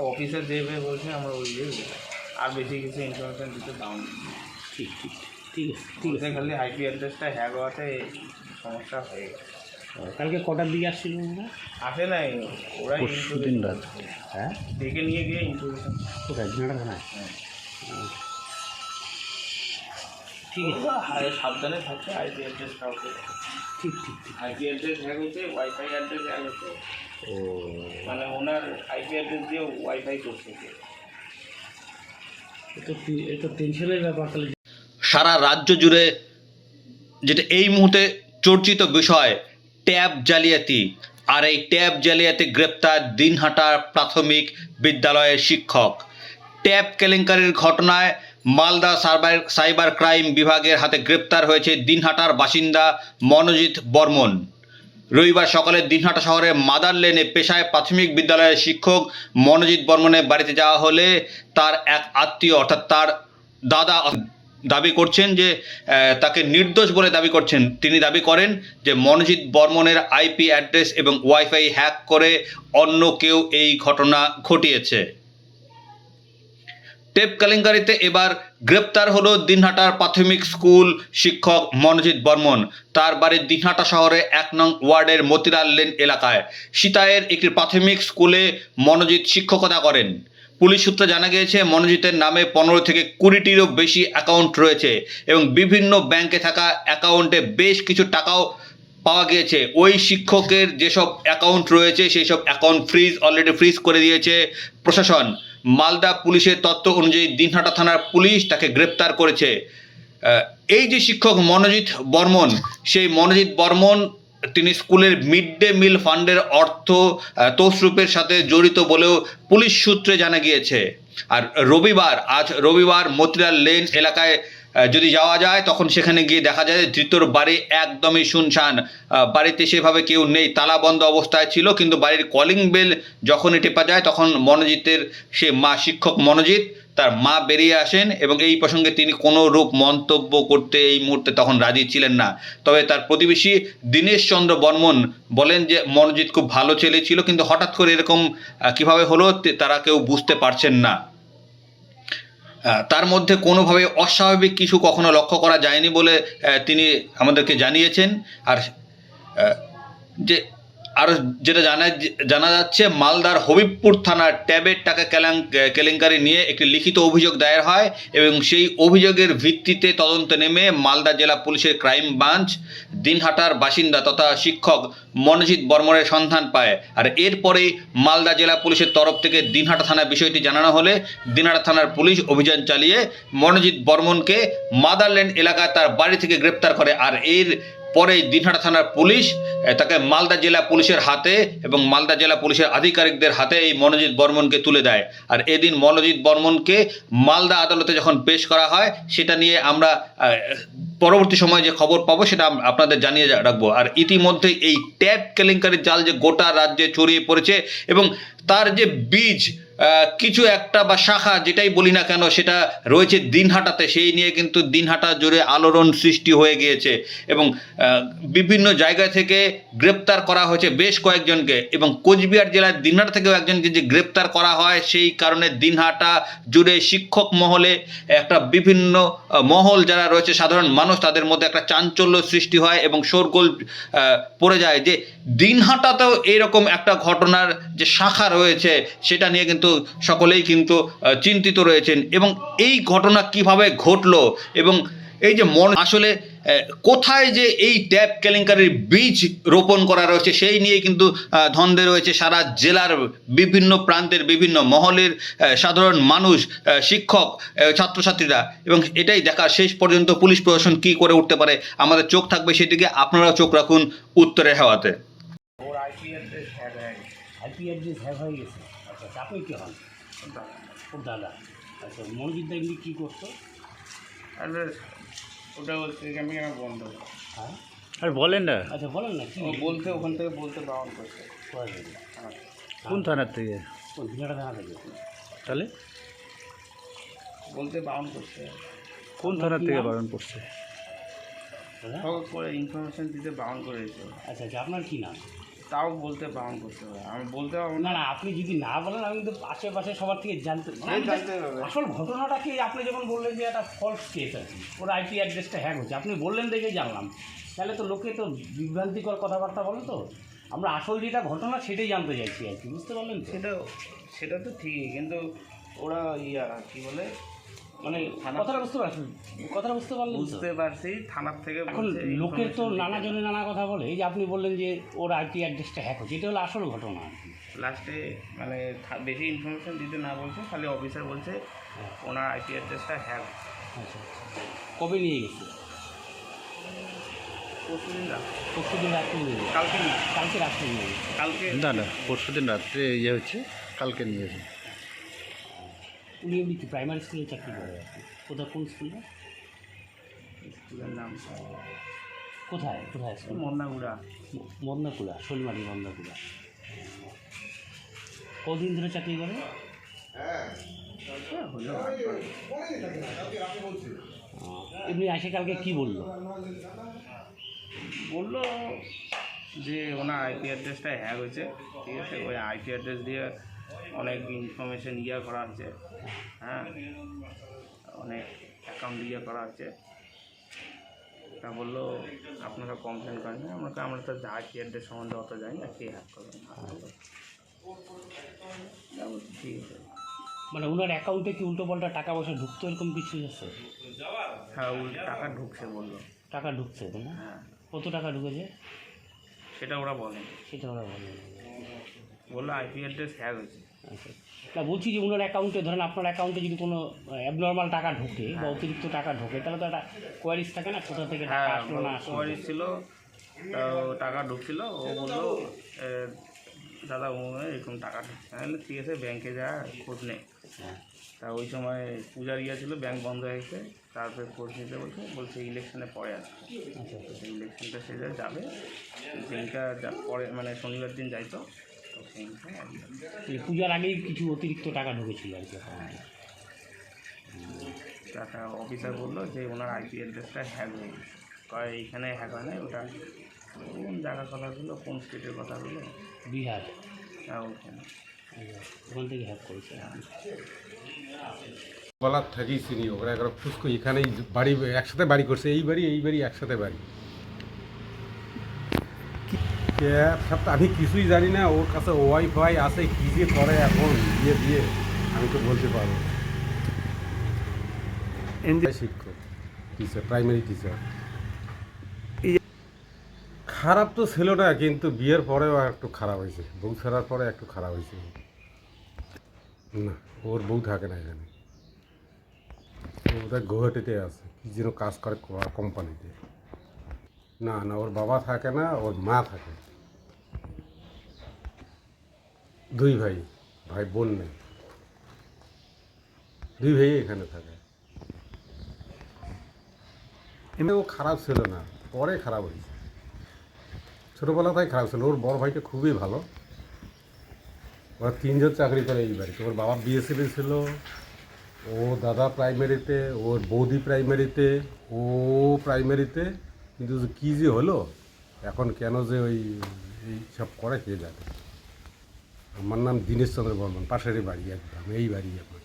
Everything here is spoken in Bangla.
অফিসে দেবে বলছে আমরা ওই দিয়ে। আর বেশি কিছু ইনফরমেশন দিতে দাও ঠিক ঠিক ঠিক আছে ঠিক আছে। খালি আইপি অ্যাড্রেসটা হ্যাক হওয়াতে সমস্যা হয়ে গেছে। কালকে কটার দিকে আসছিল ওরা? আসে নাই ওরা দিন রাত। হ্যাঁ? ডেকে নিয়ে গিয়ে ইন্টারভিউশন কোথায়? ঝিনাটা থানায় ঠিক আছে। সাবধানে থাকছে আইপি অ্যাড্রেস কাউকে। ঠিক ঠিক ঠিক। IP address hack wifi address hack ও। মানে ওনার আইপি অ্যাড্রেস দিয়ে ওয়াইফাই করছে টেনশনের ব্যাপার তাহলে সারা রাজ্য জুড়ে যেটা এই মুহূর্তে চর্চিত বিষয় ট্যাব জালিয়াতি। আর এই ট্যাব জালিয়াতি গ্রেপ্তার দিনহাটার প্রাথমিক বিদ্যালয়ের শিক্ষক। ট্যাব কেলেঙ্কারির ঘটনায় মালদা সাইবার সাইবার ক্রাইম বিভাগের হাতে গ্রেপ্তার হয়েছে দিনহাটার বাসিন্দা মনোজিৎ বর্মন। রবিবার সকালে দিনহাটা শহরের মাদার লেনে পেশায় প্রাথমিক বিদ্যালয়ের শিক্ষক মনোজিৎ বর্মনের বাড়িতে যাওয়া হলে তার এক আত্মীয় অর্থাৎ তার দাদা দাবি করছেন যে তাকে নির্দোষ বলে দাবি করছেন। তিনি দাবি করেন যে, মনোজিৎ বর্মনের আইপি অ্যাড্রেস এবং ওয়াইফাই হ্যাক করে অন্য কেউ এই ঘটনা ঘটিয়েছে। টেপ কেলেঙ্কারিতে এবার গ্রেপ্তার হলো দিনহাটার প্রাথমিক স্কুল শিক্ষক মনোজিৎ বর্মন। তার বাড়ির দিনহাটা শহরে এক নং ওয়ার্ডের মতিলাল লেন এলাকায়। সীতায়ের একটি প্রাথমিক স্কুলে মনোজিৎ শিক্ষকতা করেন। পুলিশ সূত্রে জানা গিয়েছে, মনোজিতের নামে পনেরো থেকে কুড়িটিরও বেশি অ্যাকাউন্ট রয়েছে এবং বিভিন্ন ব্যাংকে থাকা অ্যাকাউন্টে বেশ কিছু টাকাও পাওয়া গিয়েছে। ওই শিক্ষকের যেসব অ্যাকাউন্ট রয়েছে সেই সব অ্যাকাউন্ট ফ্রিজ, অলরেডি ফ্রিজ করে দিয়েছে প্রশাসন। মালদা পুলিশের তথ্য অনুযায়ী দিনহাটা থানার পুলিশ তাকে গ্রেপ্তার করেছে। এই যে শিক্ষক মনোজিৎ বর্মন, সেই মনোজিৎ বর্মন তিনি স্কুলের মিড ডে মিল ফান্ডের অর্থ তোষরূপের সাথে জড়িত বলেও পুলিশ সূত্রে জানা গিয়েছে। আর রবিবার, আজ রবিবার মতিলাল লেন এলাকায় যদি যাওয়া যায়, তখন সেখানে গিয়ে দেখা যায় ধৃতর বাড়ি একদমই শুনশান। বাড়িতে সেভাবে কেউ নেই। তালা বন্ধ অবস্থায় ছিল, কিন্তু বাড়ির কলিং বেল যখনই টেপা যায়, তখন মনোজিতের সে মা শিক্ষক মনোজিৎ, তার মা বেরিয়ে আসেন এবং এই প্রসঙ্গে তিনি কোনো রূপ মন্তব্য করতে এই মুহূর্তে তখন রাজি ছিলেন না। তবে তার প্রতিবেশী দীনেশ চন্দ্র বর্মন বলেন যে, মনোজিৎ খুব ভালো ছেলে ছিল, কিন্তু হঠাৎ করে এরকম কীভাবে হলো তারা কেউ বুঝতে পারছেন না। তার মধ্যে কোনোভাবে অস্বাভাবিক কিছু কখনো লক্ষ্য করা যায়নি বলে তিনি আমাদেরকে জানিয়েছেন। আর যে আরও যেটা জানা জানা যাচ্ছে, মালদার হবিবপুর থানার ট্যাবের টাকা কেলেং কেলেঙ্কারি নিয়ে একটি লিখিত অভিযোগ দায়ের হয় এবং সেই অভিযোগের ভিত্তিতে তদন্তে নেমে মালদা জেলা পুলিশের ক্রাইম ব্রাঞ্চ, দিনহাটার বাসিন্দা তথা শিক্ষক মনোজিৎ বর্মনের সন্ধান পায়। আর এরপরেই মালদা জেলা পুলিশের তরফ থেকে দিনহাটা থানায় বিষয়টি জানানো হলে দিনহাটা থানার পুলিশ অভিযান চালিয়ে মনোজিৎ বর্মনকে মাদারল্যান্ড এলাকায় তার বাড়ি থেকে গ্রেপ্তার করে। আর এর পরে দিনহাটা থানার পুলিশ তাকে মালদা জেলা পুলিশের হাতে এবং মালদা জেলা পুলিশের আধিকারিকদের হাতে এই মনোজিৎ বর্মনকে তুলে দেয়। আর এদিন মনোজিৎ বর্মনকে মালদা আদালতে যখন পেশ করা হয়, সেটা নিয়ে আমরা পরবর্তী সময়ে যে খবর পাবো সেটা আপনাদের জানিয়ে রাখব। আর ইতিমধ্যে এই ট্যাব কেলেঙ্কারির জাল যে গোটা রাজ্যে ছড়িয়ে পড়েছে এবং তার যে বীজ কিছু একটা বা শাখা যেটাই বলি না কেন, সেটা রয়েছে দিনহাটাতে। সেই নিয়ে কিন্তু দিনহাটা জুড়ে আলোড়ন সৃষ্টি হয়ে গিয়েছে এবং বিভিন্ন জায়গা থেকে গ্রেপ্তার করা হয়েছে বেশ কয়েকজনকে এবং কোচবিহার জেলার দিনহাটা থেকেও একজনকে যে গ্রেপ্তার করা হয়, সেই কারণে দিনহাটা জুড়ে শিক্ষক মহলে একটা বিভিন্ন মহল যারা রয়েছে, সাধারণ মানুষ, তাদের মধ্যে একটা চাঞ্চল্য সৃষ্টি হয় এবং শোরগোল পড়ে যায়। যে দিনহাটাতেও এরকম একটা ঘটনার যে শাখা রয়েছে, সেটা নিয়ে কিন্তু সকলেই কিন্তু চিন্তিত রয়েছেন। এবং এই ঘটনা কীভাবে ঘটলো এবং এই যে মন, আসলে কোথায় যে এই ট্যাপ কেলেঙ্কারির বীজ রোপণ করা রয়েছে সেই নিয়ে কিন্তু ধন্দে রয়েছে সারা জেলার বিভিন্ন প্রান্তের বিভিন্ন মহলের সাধারণ মানুষ শিক্ষক ছাত্রছাত্রীরা। এবং এটাই দেখা, শেষ পর্যন্ত পুলিশ প্রশাসন কি করে উঠতে পারে, আমাদের চোখ থাকবে সেদিকে। আপনারাও চোখ রাখুন উত্তরের হাওয়াতে। ওর আইপি অ্যাড্রেস হয়ে গেছে আচ্ছা চাপে কে হন ওর দাদা আচ্ছা মনোজিৎ দা এমনি কী করতো? ওটা বলছে আমি কেন বন্ধ? হ্যাঁ? আর বলেন না। আচ্ছা বলেন না কি? বলতে ওখান থেকে বলতে বারণ করছে? হ্যাঁ। কোন থানার থেকে? কোন দিনাটা থানা থেকে। তাহলে? বলতে বারণ করছে। কোন থানার থেকে বারণ করছে? করে ইনফরমেশন দিতে বারণ করেছে আচ্ছা আচ্ছা আপনার কী নাম? তাও বলতে বারণ করতে হবে। আমি বলতে পারব না। না আপনি যদি না বলেন আমি কিন্তু আশেপাশে সবার থেকে জানতে মানে জানতে আসল ঘটনাটা কি? আপনি যখন বললেন যে একটা ফলস কেস আছে ওর আইপি অ্যাড্রেসটা হ্যাক হচ্ছে আপনি বললেন দেখে জানলাম। তাহলে তো লোকে তো বিভ্রান্তিকর কথাবার্তা বলে তো। আমরা আসল যেটা ঘটনা সেটাই জানতে চাইছি আর কি বুঝতে পারলেন সেটা সেটা তো ঠিকই কিন্তু ওরা ইয়া কি বলে? মানে কথাটা বুঝতে পারছেন? কথাটা বুঝতে পারলেন বুঝতে পারছি থানার থেকে এখন লোকের তো নানা জনে নানা কথা বলে। এই যে আপনি বললেন যে ওর আইপি অ্যাড্রেসটা হ্যাক হচ্ছে এটা হলো আসল ঘটনা লাস্টে মানে বেশি ইনফরমেশন দিতে না বলছে খালি অফিসার বলছে ওনার আইপি অ্যাড্রেসটা হ্যাক আচ্ছা কবে নিয়ে গেছে? পরশুদিন পরশু দিন রাত্রে নিয়ে কালকে নিয়ে কালকে রাত্রে নিয়ে কালকে। না না পরশু দিন রাত্রে ইয়ে হচ্ছে কালকে নিয়েছে উনি কি প্রাইমারি স্কুলে চাকরি করে আর কি কোথায় কোন স্কুলে স্কুলের নাম কোথায় কোথায় স্কুল মন্নাগুড়া। মদনাকুলা শোলমারি মদনাকুলা কদিন ধরে চাকরি করে? আহ, এমনি আসে কালকে কি বলল? বলল যে ওনার আইপি অ্যাড্রেসটা হ্যাক হয়েছে। ঠিক আছে ওই আইপি অ্যাড্রেস দিয়ে অনেক ইনফরমেশন ইয়ে করা হচ্ছে হ্যাঁ? অনেক অ্যাকাউন্ট ইয়ে করা হচ্ছে তা বলল আপনারা কমপ্লেন করেন না আমরা আমরা তো আইপি অ্যাড্রেস সম্বন্ধে অত জানি না কে হ্যাক করবেন ঠিক আছে। মানে ওনার অ্যাকাউন্টে কি উল্টো পাল্টা টাকা পয়সা ঢুকতো এরকম কিছু আছে? হ্যাঁ টাকা ঢুকছে বলল। টাকা ঢুকছে না? হ্যাঁ। কত টাকা ঢুকেছে? সেটা ওরা বলে সেটা ওরা বলে বলল আইপি অ্যাড্রেস হ্যাক হয়েছে আচ্ছা না বলছি যে ওনার অ্যাকাউন্টে ধরেন আপনার অ্যাকাউন্টে যদি কোনো অ্যাবনর্মাল টাকা ঢোকে বা অতিরিক্ত টাকা ঢোকে তাহলে তো একটা কোয়ারিজ থাকে না কোথা থেকে টাকা হ্যাঁ আসলো না আসলো। কোয়ারি ছিল টাকা ঢুকছিল ও বলল দাদা ও এরকম টাকা ঢুকছে ঠিক আছে ব্যাংকে যা খোঁজ নে। হ্যাঁ। তা ওই সময় পূজার ইয়ে ছিল ব্যাংক বন্ধ হয়ে গেছে তারপরে খোঁজ নিতে বলছে বলছে ইলেকশনে পরে আসবে। আচ্ছা আচ্ছা। ইলেকশনটা সেটা যাবে দিনটা পরে মানে শনিবার দিন যাইতো পূজার আগেই কিছু অতিরিক্ত টাকা ঢুকেছিল আর কি account এ। টাকা অফিসার বলল যে ওনার আইপি অ্যাড্রেসটা হ্যাক হয়ে গেছে। কয় এইখানে হ্যাক হয় না ওটা কোন জায়গার কথাগুলো কোন স্টেটের কথাগুলো বিহার। হ্যাঁ ওইখানে ওখান থেকে হ্যাক করেছে। বলার থেকেই চিনি ওরা একবার ফুসকো এখানেই বাড়ি একসাথে বাড়ি করছে এই বাড়ি এই বাড়ি একসাথে বাড়ি। সপ্তাহ আমি কিছুই জানি না ওর কাছে ওয়াইফাই আছে কি যে করে এখন দিয়ে দিয়ে আমি তো বলতে পারব। শিক্ষক টিচার প্রাইমারি টিচার খারাপ তো ছিল না কিন্তু বিয়ের পরেও একটু খারাপ হয়েছে। বউ ছাড়ার পরে একটু খারাপ হয়েছে। না ওর বউ থাকে না এখানে। ওদের গুয়াহাটিতে আছে কি যেন কাজ করে কোম্পানিতে। না না ওর বাবা থাকে না ওর মা থাকে। দুই ভাই ভাই বোন নেই। দুই ভাই এখানে থাকে। এমনি ও খারাপ ছিল না, পরে খারাপ হয়েছে। ছোটোবেলাতেই খারাপ ছিল, ওর বড় ভাইটা খুবই ভালো। ওরা তিনজন চাকরি করে এই বাড়িতে। ওর বাবা বিএসএফে ছিল, ও দাদা প্রাইমারিতে ওর বৌদি প্রাইমারিতে ও প্রাইমারিতে কিন্তু কী যে হলো, এখন কেন যে ওই, এই সব করে কে জানে। আমার নাম দীনেশ চন্দ্র বর্মন পাশেরই বাড়ি একদম এই বাড়ি আমার।